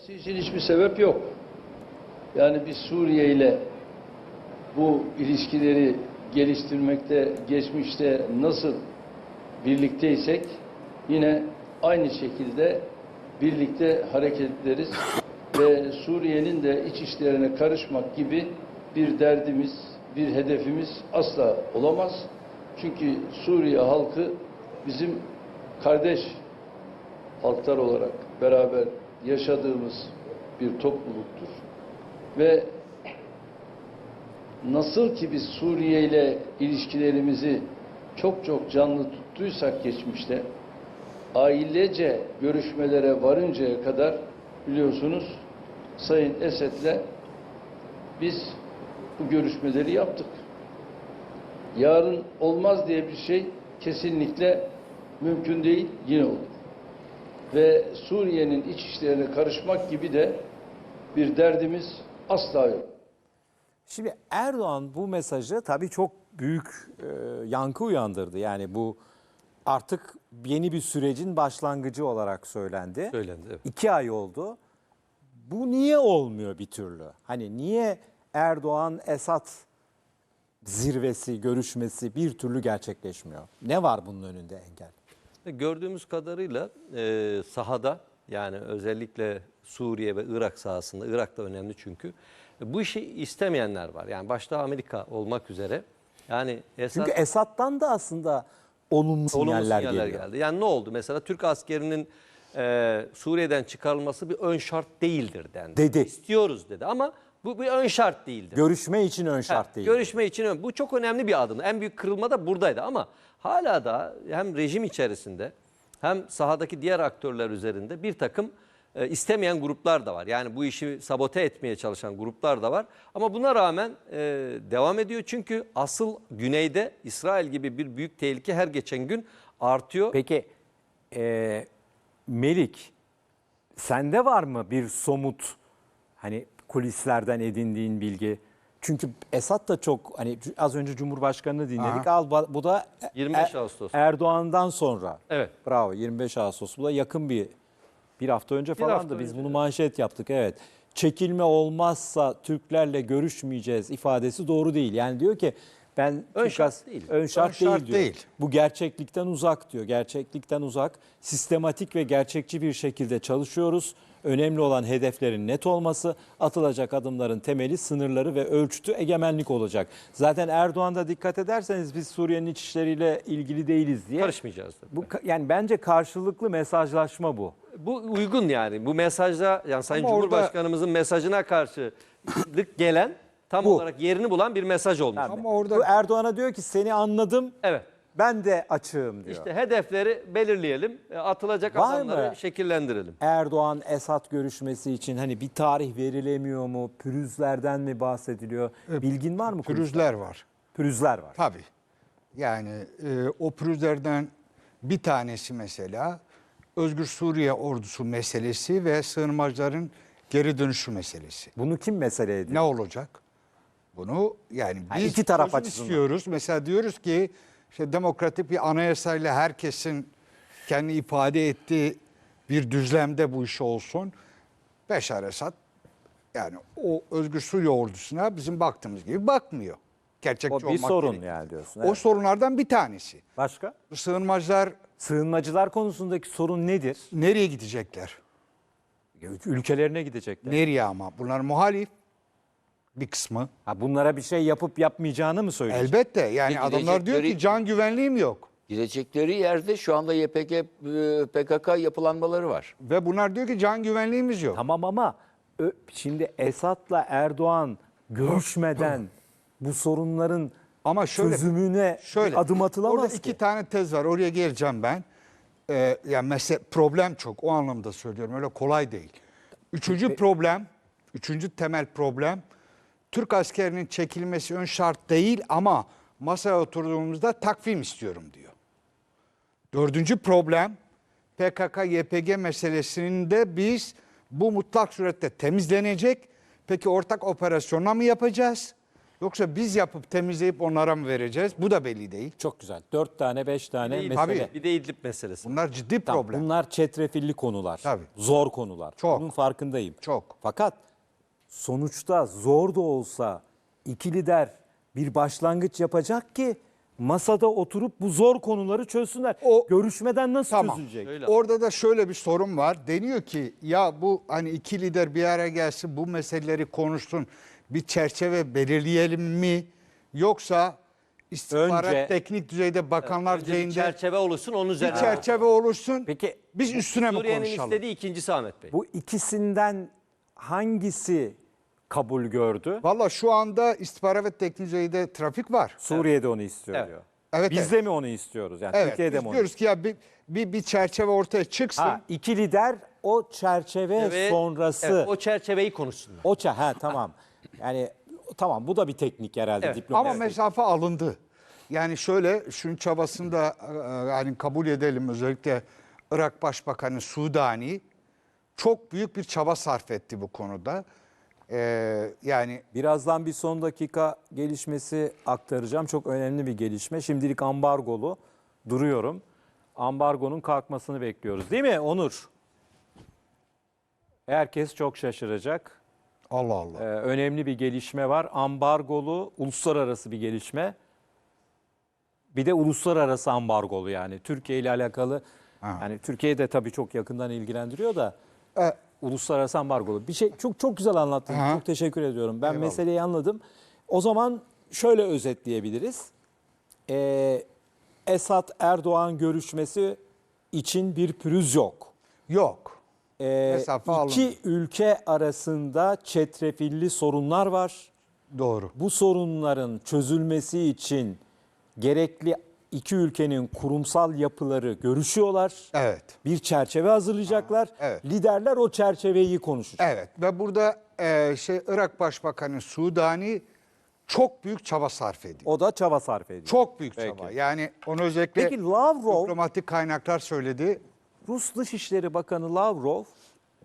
olması için hiçbir sebep yok. Yani biz Suriye ile bu ilişkileri geliştirmekte geçmişte nasıl birlikteysek yine aynı şekilde birlikte hareket ederiz ve Suriye'nin de iç işlerine karışmak gibi bir derdimiz, bir hedefimiz asla olamaz. Çünkü Suriye halkı bizim kardeş halklar olarak beraber yaşadığımız bir topluluktur. Ve nasıl ki biz Suriye ile ilişkilerimizi çok çok canlı tuttuysak geçmişte, ailece görüşmelere varıncaya kadar biliyorsunuz Sayın Esed'le biz bu görüşmeleri yaptık. Yarın olmaz diye bir şey kesinlikle mümkün değil, yine olur. Ve Suriye'nin iç işlerine karışmak gibi de bir derdimiz asla yok. Şimdi Erdoğan bu mesajı tabii çok büyük e, yankı uyandırdı. Yani bu artık yeni bir sürecin başlangıcı olarak söylendi. Söylendi, evet. İki ay oldu. Bu niye olmuyor bir türlü? Hani niye Erdoğan Esat zirvesi, görüşmesi bir türlü gerçekleşmiyor? Ne var bunun önünde engel? Gördüğümüz kadarıyla e, sahada yani özellikle Suriye ve Irak sahasında, Irak da önemli çünkü. Bu işi istemeyenler var. Yani başta Amerika olmak üzere. Yani Esad, Çünkü Esat'tan da aslında olumlu olumlu sinyaller, sinyaller geliyor. geldi. Yani ne oldu? Mesela Türk askerinin e, Suriye'den çıkarılması bir ön şart değildir dendi. Dedi. İstiyoruz dedi ama bu bir ön şart değildir. Görüşme için ön şart değil. Görüşme için ön- bu çok önemli bir adım. En büyük kırılma da buradaydı ama hala da hem rejim içerisinde hem sahadaki diğer aktörler üzerinde bir takım e, istemeyen gruplar da var. Yani bu işi sabote etmeye çalışan gruplar da var. Ama buna rağmen e, devam ediyor. Çünkü asıl güneyde İsrail gibi bir büyük tehlike her geçen gün artıyor. Peki e, Melik sende var mı bir somut hani kulislerden edindiğin bilgi? Çünkü Esat da çok hani az önce Cumhurbaşkanı'nı dinledik. Al ba- bu da 25 Ağustos. Erdoğan'dan sonra. Evet. Bravo 25 Ağustos. Bu da yakın bir bir hafta önce falandı. hafta Biz önce, bunu manşet yaptık evet. Çekilme olmazsa Türklerle görüşmeyeceğiz ifadesi doğru değil. Yani diyor ki ben Ön Türk şart değil. Ön şart, Ön şart değil diyor. değil. Bu gerçeklikten uzak diyor. Gerçeklikten uzak. Sistematik ve gerçekçi bir şekilde çalışıyoruz. Önemli olan hedeflerin net olması, atılacak adımların temeli, sınırları ve ölçütü egemenlik olacak. Zaten Erdoğan'da dikkat ederseniz biz Suriye'nin iç işleriyle ilgili değiliz diye. Karışmayacağız. dedi. Bu ka- yani bence karşılıklı mesajlaşma bu. Bu uygun yani. Bu mesajda yani Sayın Ama orada- Cumhurbaşkanımızın mesajına karşılık gelen tam Bu. olarak yerini bulan bir mesaj olmuş. Ama orada Bu Erdoğan'a diyor ki seni anladım, Evet. Ben de açığım diyor. İşte hedefleri belirleyelim. e, Atılacak Var adımları mı? şekillendirelim. Erdoğan Esat görüşmesi için hani bir tarih verilemiyor mu? Pürüzlerden mi bahsediliyor? Bilgin var mı? pürüzler var. Pürüzler var. Tabii. Yani e, o pürüzlerden bir tanesi mesela Özgür Suriye ordusu meselesi ve sığınmacıların geri dönüşü meselesi. Bunu kim mesele ediyor? Ne olacak? Bunu yani Ha, biz iki taraf açısından. istiyoruz. Mesela diyoruz ki işte demokratik bir anayasayla herkesin kendi ifade ettiği bir düzlemde bu iş olsun. Beşar Esad yani o Özgür Suriye ordusuna bizim baktığımız gibi bakmıyor. Gerçekçi O bir olmak sorun gerek. yani diyorsun. O evet. sorunlardan bir tanesi. Başka? Sığınmacılar Sığınmacılar konusundaki sorun nedir? nereye gidecekler? Ülkelerine gidecekler. Nereye ama? Bunlar muhalif bir kısmı. Ha, bunlara bir şey yapıp yapmayacağını mı söyleyecek? Elbette yani Peki, adamlar diyor ki gidecekleri- can güvenliğim yok. Gidecekleri yerde şu anda YPG, e, PKK yapılanmaları var. Ve bunlar diyor ki can güvenliğimiz yok. Tamam ama ö- şimdi Esat'la Erdoğan görüşmeden bu sorunların Ama şöyle çözümüne şöyle adım atılamaz Orada ki. iki tane tez var. Oraya geleceğim ben. Ee, yani mesele problem çok. O anlamda söylüyorum. Öyle kolay değil. Üçüncü problem, üçüncü temel problem Türk askerinin çekilmesi ön şart değil ama masaya oturduğumuzda takvim istiyorum diyor. Dördüncü problem PKK YPG meselesinin de biz bu mutlak surette temizlenecek. Peki ortak operasyonla mı yapacağız? Yoksa biz yapıp temizleyip onlara mı vereceğiz? Bu da belli değil. Çok güzel. Dört tane, beş tane Bir de, mesele. Tabii. bir de İdlib meselesi. Bunlar ciddi Tamam, problem. Bunlar çetrefilli konular. Tabii. Zor konular. Çok. Bunun farkındayım. Çok. Fakat sonuçta zor da olsa iki lider bir başlangıç yapacak ki masada oturup bu zor konuları çözsünler. O- Görüşmeden nasıl Tamam. çözülecek? Öyle. Orada da şöyle bir sorun var. Deniyor ki ya bu hani iki lider bir araya gelsin bu meseleleri konuşsun. Bir çerçeve belirleyelim mi? Yoksa istihbarat Önce- teknik düzeyde bakanlar Önce bir düzeyinde çerçeve oluşsun onun bir üzerine. çerçeve oluşsun. Peki biz üstüne mi Suriye'nin konuşalım? istediği ikincisi Ahmet Bey. bu ikisinden hangisi kabul gördü? Valla şu anda istihbarat ve düzeyde trafik var. Suriye'de onu istiyor Evet. diyor. Evet, Biz evet. de mi onu istiyoruz? Yani Evet, Türkiye'de biz mi onu diyoruz ki ya bir, bir, bir çerçeve ortaya çıksın. Ha, iki lider o çerçeve Ve- sonrası Evet, o çerçeği konuşsunlar. o ça ha tamam. Yani tamam bu da bir teknik herhalde Evet. diplomasi. Ama mesafe alındı. Yani şöyle şunun çabasını da e, yani kabul edelim özellikle Irak Başbakanı Sudani çok büyük bir çaba sarf etti bu konuda. Ee, yani Birazdan bir son dakika gelişmesi aktaracağım. Çok önemli bir gelişme. Şimdilik ambargolu duruyorum. Ambargonun kalkmasını bekliyoruz. Değil mi Onur? Herkes çok şaşıracak. Allah Allah. Ee, önemli bir gelişme var. Ambargolu uluslararası bir gelişme. Bir de uluslararası ambargolu yani. Türkiye ile alakalı. Yani Türkiye de tabii çok yakından ilgilendiriyor da. E, uluslararası ambargolu. Bir şey çok çok güzel anlattın. Aha. Çok teşekkür ediyorum. Ben Eyvallah. meseleyi anladım. O zaman şöyle özetleyebiliriz. Ee, Esad Erdoğan görüşmesi için bir pürüz yok. yok. Ee, Mesafe iki ülke arasında çetrefilli sorunlar var. Doğru. Bu sorunların çözülmesi için gerekli iki ülkenin kurumsal yapıları görüşüyorlar. Evet. Bir çerçeve hazırlayacaklar. evet. Liderler o çerçeveyi konuşacak. Evet ve burada e, şey Irak Başbakanı Sudani çok büyük çaba sarf ediyor. O da çaba sarf ediyor. Çok büyük Peki. çaba. Yani onu özellikle Peki Lavrov, diplomatik kaynaklar söyledi. Rus Dışişleri Bakanı Lavrov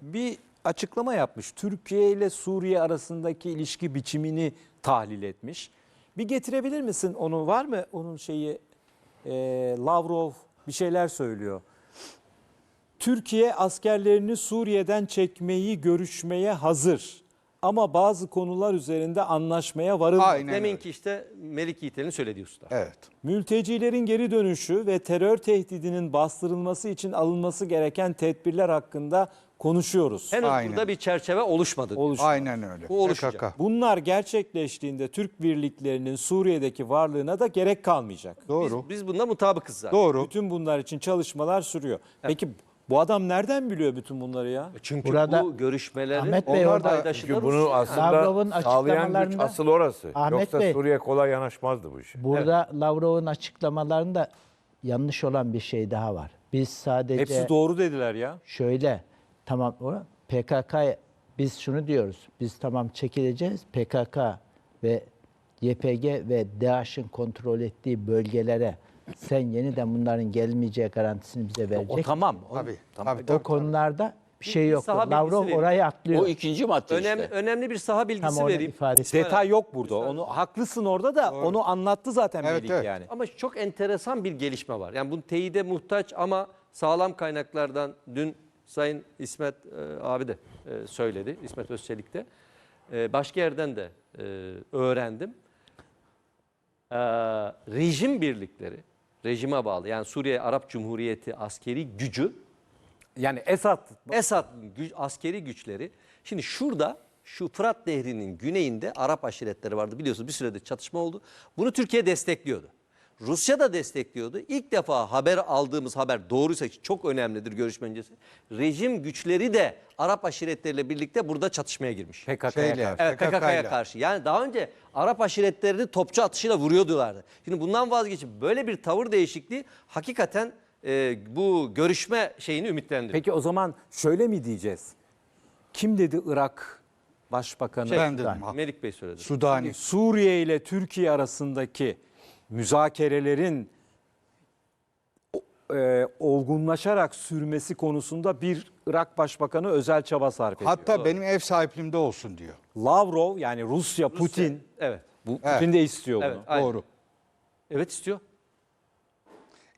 bir açıklama yapmış. Türkiye ile Suriye arasındaki ilişki biçimini tahlil etmiş. Bir getirebilir misin onu? Var mı onun şeyi? Ee, Lavrov bir şeyler söylüyor. Türkiye askerlerini Suriye'den çekmeyi görüşmeye hazır. Ama bazı konular üzerinde anlaşmaya varılmadı. Aynen öyle. Deminki işte Melik Yiğitel'in söylediği usta. Evet. Mültecilerin geri dönüşü ve terör tehdidinin bastırılması için alınması gereken tedbirler hakkında konuşuyoruz. Henüz Aynen. burada bir çerçeve oluşmadı. Oluş- Aynen öyle. Bu oluşacak. PKK. Bunlar gerçekleştiğinde Türk birliklerinin Suriye'deki varlığına da gerek kalmayacak. Doğru. Biz, biz bunda mutabıkız zaten. Doğru. Bütün bunlar için çalışmalar sürüyor. Peki bu adam nereden biliyor bütün bunları ya? Çünkü Burada- bu görüşmelerin Ahmet Bey onlar da Çünkü bunu aslında Lavrov'un sağlayan güç asıl orası. Ahmet Yoksa Bey- Suriye kolay yanaşmazdı bu işe. Burada Lavrov'un açıklamalarında yanlış olan bir şey daha var. Biz sadece Hepsi doğru dediler ya. şöyle tamam o PKK biz şunu diyoruz. Biz tamam çekileceğiz. PKK ve YPG ve DAEŞ'in kontrol ettiği bölgelere sen yeniden bunların gelmeyeceği garantisini bize O verecek. tamam. O- Tabii. tamam. Tabii, O tabii, konularda bir şey yok. Lavrov vereyim. orayı atlıyor. O ikinci madde Önemli, işte. önemli bir saha bilgisi Tam vereyim. ifade Detay yok burada. Onu haklısın orada da onu anlattı zaten Evet, Melik evet. yani. Ama çok enteresan bir gelişme var. Yani bunun teyide muhtaç ama sağlam kaynaklardan dün Sayın İsmet e, abi de e, söyledi. İsmet Özçelik de. E, başka yerden de e, öğrendim. E, rejim birlikleri, rejime bağlı yani Suriye Arap Cumhuriyeti askeri gücü Yani Esad Esad'ın güç, askeri güçleri şimdi şurada şu Fırat Nehri'nin güneyinde Arap aşiretleri vardı biliyorsunuz bir süredir çatışma oldu. Bunu Türkiye destekliyordu. Rusya da destekliyordu. İlk defa haber aldığımız haber doğruysa çok önemlidir görüşme öncesi. Rejim güçleri de Arap aşiretleriyle birlikte burada çatışmaya girmiş. PKK'ya Şeyle, karşı. Evet. PKK'ya karşı. Yani daha önce Arap aşiretlerini topçu atışıyla vuruyordulardı. Şimdi bundan vazgeçip böyle bir tavır değişikliği hakikaten e, bu görüşme şeyini ümitlendiriyor. Peki o zaman şöyle mi diyeceğiz? Kim dedi Irak Başbakanı? Ben dedim. Melik Bey söyledi. Sudani. Suriye ile Türkiye arasındaki müzakerelerin e, olgunlaşarak sürmesi konusunda bir Irak Başbakanı özel çaba sarf ediyor. Hatta benim ev sahipliğimde olsun diyor. Lavrov yani Rusya, Putin Evet. Bu Evet. Putin de istiyor bunu. Evet, aynen. Doğru. Evet istiyor.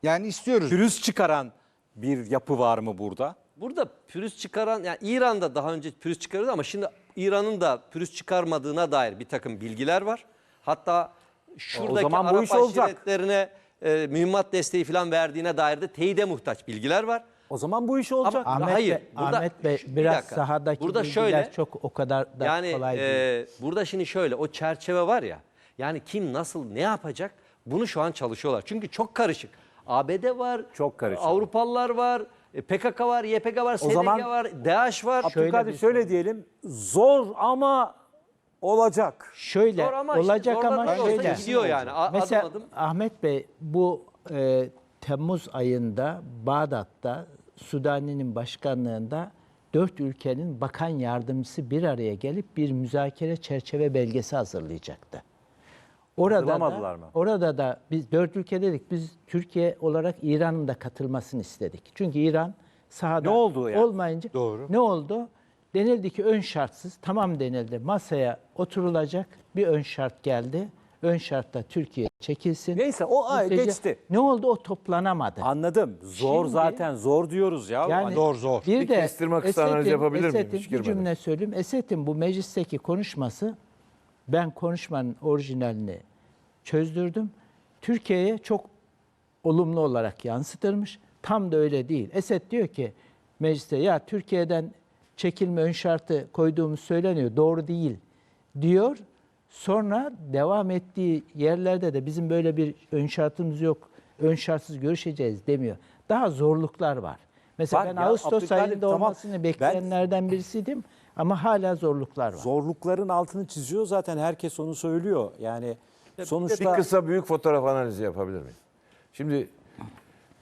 Yani istiyoruz. Pürüz çıkaran bir yapı var mı burada? Burada pürüz çıkaran, yani İran'da daha önce pürüz çıkarıyordu ama şimdi İran'ın da pürüz çıkarmadığına dair bir takım bilgiler var. Hatta şuradaki zaman bu Arap iş olacak. aşiretlerine e, mühimmat desteği falan verdiğine dair de teyide muhtaç bilgiler var. O zaman bu iş olacak. Ama- Ahmet Hayır, Bey, burada- Ahmet Bey şu- bir biraz dakika. sahadaki Burada bilgiler şöyle, çok o kadar da yani kolay değil. e, burada şimdi şöyle o çerçeve var ya yani kim nasıl ne yapacak bunu şu an çalışıyorlar. Çünkü çok karışık. ABD var, Çok karışık. Avrupalılar var, e, PKK var, YPG var, SDG var, DAEŞ var. Abdülkadir bir- şöyle diyelim. Zor ama olacak. Şöyle Zor ama işte, olacak ama da olsa şöyle. gidiyor yani. A- Mesela adım adım. Ahmet Bey bu e, Temmuz ayında Bağdat'ta Sudani'nin başkanlığında dört ülkenin bakan yardımcısı bir araya gelip bir müzakere çerçeve belgesi hazırlayacaktı. Orada Hazırlamadılar da, mı? Orada da biz dört ülke dedik biz Türkiye olarak İran'ın da katılmasını istedik. Çünkü İran sahada Ne oldu yani? olmayınca Doğru. ne oldu? Denildi ki ön şartsız tamam denildi. Masaya oturulacak bir ön şart geldi. Ön şartta Türkiye çekilsin. Neyse, o ay Mülteci- geçti. Ne oldu? O toplanamadı. Anladım. Zor Şimdi- zaten zor diyoruz ya. Yani Zor, zor. Bir, Bir de kestirme kısa analiz Esed'in- yapabilir miyim? Esed'in Hiç bir cümle söyleyeyim. Esed'in bu meclisteki konuşması ben konuşmanın orijinalini çözdürdüm. Türkiye'ye çok olumlu olarak yansıtılmış. Tam da öyle değil. Esed diyor ki mecliste ya Türkiye'den çekilme ön şartı koyduğumuz söyleniyor. Doğru değil diyor. Sonra devam ettiği yerlerde de bizim böyle bir ön şartımız yok. Ön şartsız görüşeceğiz demiyor. Daha zorluklar var. Mesela Var ben ya, Ağustos Abdülkadir, ayında tamam. olmasını Ben- bekleyenlerden birisiydim ama hala zorluklar var. Zorlukların altını çiziyor zaten herkes onu söylüyor. Yani sonuçta Bir kısa büyük fotoğraf analizi yapabilir miyim? Şimdi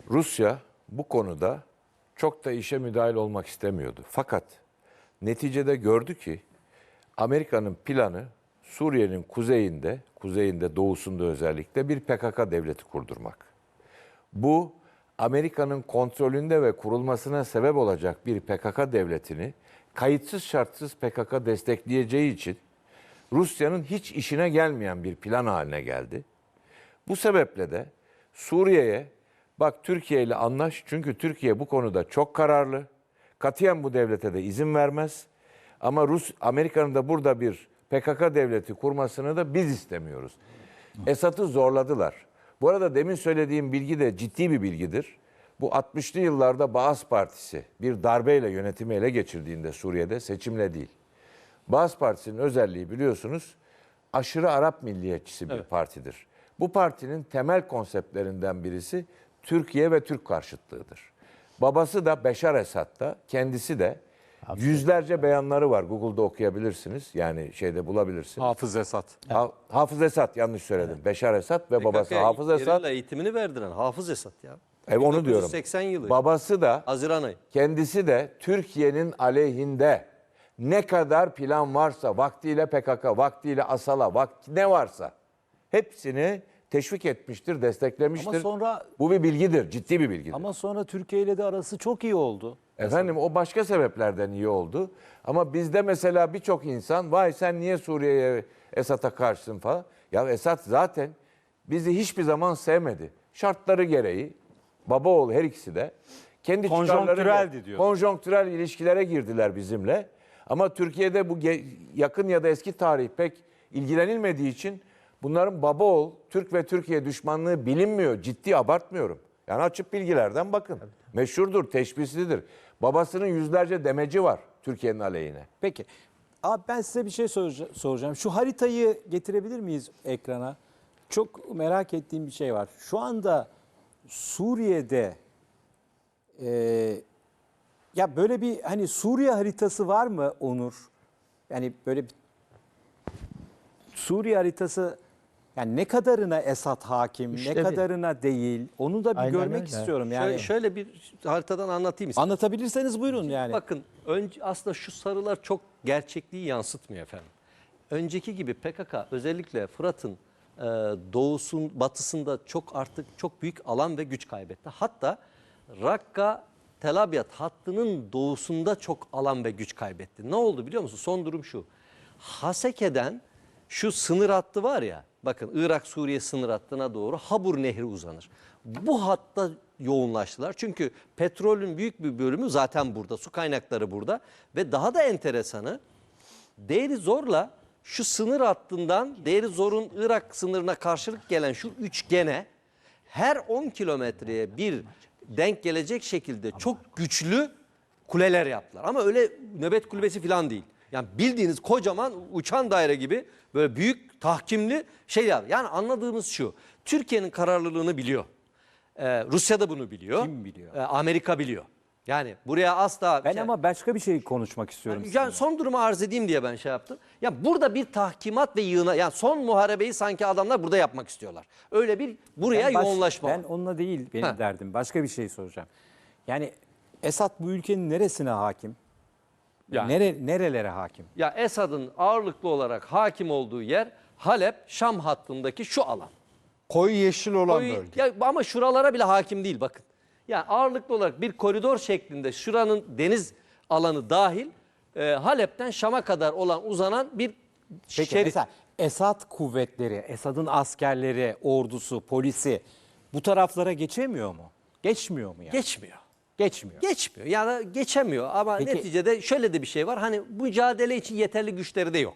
Rusya bu konuda çok da işe müdahil olmak istemiyordu. Fakat neticede gördü ki Amerika'nın planı Suriye'nin kuzeyinde, kuzeyinde, doğusunda özellikle bir PKK devleti kurdurmak. Bu Amerika'nın kontrolünde ve kurulmasına sebep olacak bir PKK devletini kayıtsız şartsız PKK destekleyeceği için Rusya'nın hiç işine gelmeyen bir plan haline geldi. Bu sebeple de Suriye'ye bak Türkiye ile anlaş çünkü Türkiye bu konuda çok kararlı. Katiyen bu devlete de izin vermez. Ama Rus Amerika'nın da burada bir PKK devleti kurmasını da biz istemiyoruz. Esad'ı zorladılar. Bu arada demin söylediğim bilgi de ciddi bir bilgidir. Bu 60'lı yıllarda Baas Partisi bir darbeyle yönetimi ele geçirdiğinde Suriye'de seçimle değil. Baas Partisi'nin özelliği biliyorsunuz aşırı Arap milliyetçisi bir partidir. Bu partinin temel konseptlerinden birisi Türkiye ve Türk karşıtlığıdır. Babası da Beşar Esad'da, kendisi de yüzlerce beyanları var. Google'da okuyabilirsiniz. Yani şeyde bulabilirsiniz. Hafız Esat. Ha- Hafız Esad yanlış söyledim. Beşar Esad ve babası PKK Hafız Esad. gerilla eğitimini verdiren Hafız Esad ya. E, onu diyorum. 1980 yılı. Babası da Haziran ayı. Kendisi de Türkiye'nin aleyhinde ne kadar plan varsa vaktiyle PKK, vaktiyle Asala, vakti ne varsa hepsini teşvik etmiştir, desteklemiştir. Ama sonra- bu bir bilgidir, ciddi bir bilgidir. Ama sonra Türkiye ile de arası çok iyi oldu. Efendim o başka sebeplerden iyi oldu. Ama bizde mesela birçok insan vay sen niye Suriye'ye Esad'a karşısın falan. Ya Esad zaten bizi hiçbir zaman sevmedi. Şartları gereği baba oğul her ikisi de kendi Konjonktüreldi diyor. konjonktürel ilişkilere girdiler bizimle. Ama Türkiye'de bu yakın ya da eski tarih pek ilgilenilmediği için bunların baba oğul Türk ve Türkiye düşmanlığı bilinmiyor. Ciddi abartmıyorum. Yani açıp bilgilerden bakın. Meşhurdur, teşbihlidir. Babasının yüzlerce demeci var Türkiye'nin aleyhine. Peki. Abi ben size bir şey soracağım. Şu haritayı getirebilir miyiz ekrana? Çok merak ettiğim bir şey var. Şu anda Suriye'de e, ya böyle bir hani Suriye haritası var mı Onur? Yani böyle bir Suriye haritası yani ne kadarına Esad hakim, Üçte ne bir. kadarına değil onu da bir Aynen görmek öyle. istiyorum. Yani Şöyle, şöyle bir haritadan anlatayım istedim. anlatabilirseniz buyurun yani. Bakın önce aslında şu sarılar çok gerçekliği yansıtmıyor efendim. Önceki gibi PKK özellikle Fırat'ın e, doğusun batısında çok artık çok büyük alan ve güç kaybetti. Hatta Rakka Tel Abyad hattının doğusunda çok alan ve güç kaybetti. Ne oldu biliyor musun? Son durum şu. Haseke'den şu sınır hattı var ya bakın Irak-Suriye sınır hattına doğru Habur Nehri uzanır. Bu hatta yoğunlaştılar. Çünkü petrolün büyük bir bölümü zaten burada. Su kaynakları burada. Ve daha da enteresanı Değeri zorla şu sınır hattından Değeri zorun Irak sınırına karşılık gelen şu üçgene her 10 kilometreye bir denk gelecek şekilde çok güçlü kuleler yaptılar. Ama öyle nöbet kulübesi falan değil. Yani bildiğiniz kocaman uçan daire gibi böyle büyük tahkimli şey yaptı. Yani anladığımız şu. Türkiye'nin kararlılığını biliyor. Ee, Rusya da bunu biliyor. Kim biliyor? Ee, Amerika biliyor. Yani buraya asla Ben şey- ama başka bir şey konuşmak istiyorum. yani sizinle. son durumu arz edeyim diye ben şey yaptım. Ya burada bir tahkimat ve yığına yani son muharebeyi sanki adamlar burada yapmak istiyorlar. Öyle bir buraya Ben baş- yoğunlaşma. Ben onunla değil benim Ha. derdim. Başka bir şey soracağım. Yani Esad bu ülkenin neresine hakim? Yani. Nere, nerelere hakim? Ya Esad'ın ağırlıklı olarak hakim olduğu yer Halep, Şam hattındaki şu alan. Koyu yeşil olan Koyu- bölge. ya ama şuralara bile hakim değil bakın. Yani ağırlıklı olarak bir koridor şeklinde şuranın deniz alanı dahil e, Halep'ten Şam'a kadar olan uzanan bir Peki şerit. mesela Esad kuvvetleri, Esad'ın askerleri, ordusu, polisi bu taraflara geçemiyor mu? Geçmiyor mu yani? Geçmiyor. Geçmiyor. Geçmiyor. Yani geçemiyor ama Peki- neticede şöyle de bir şey var. Hani mücadele için yeterli güçleri de yok.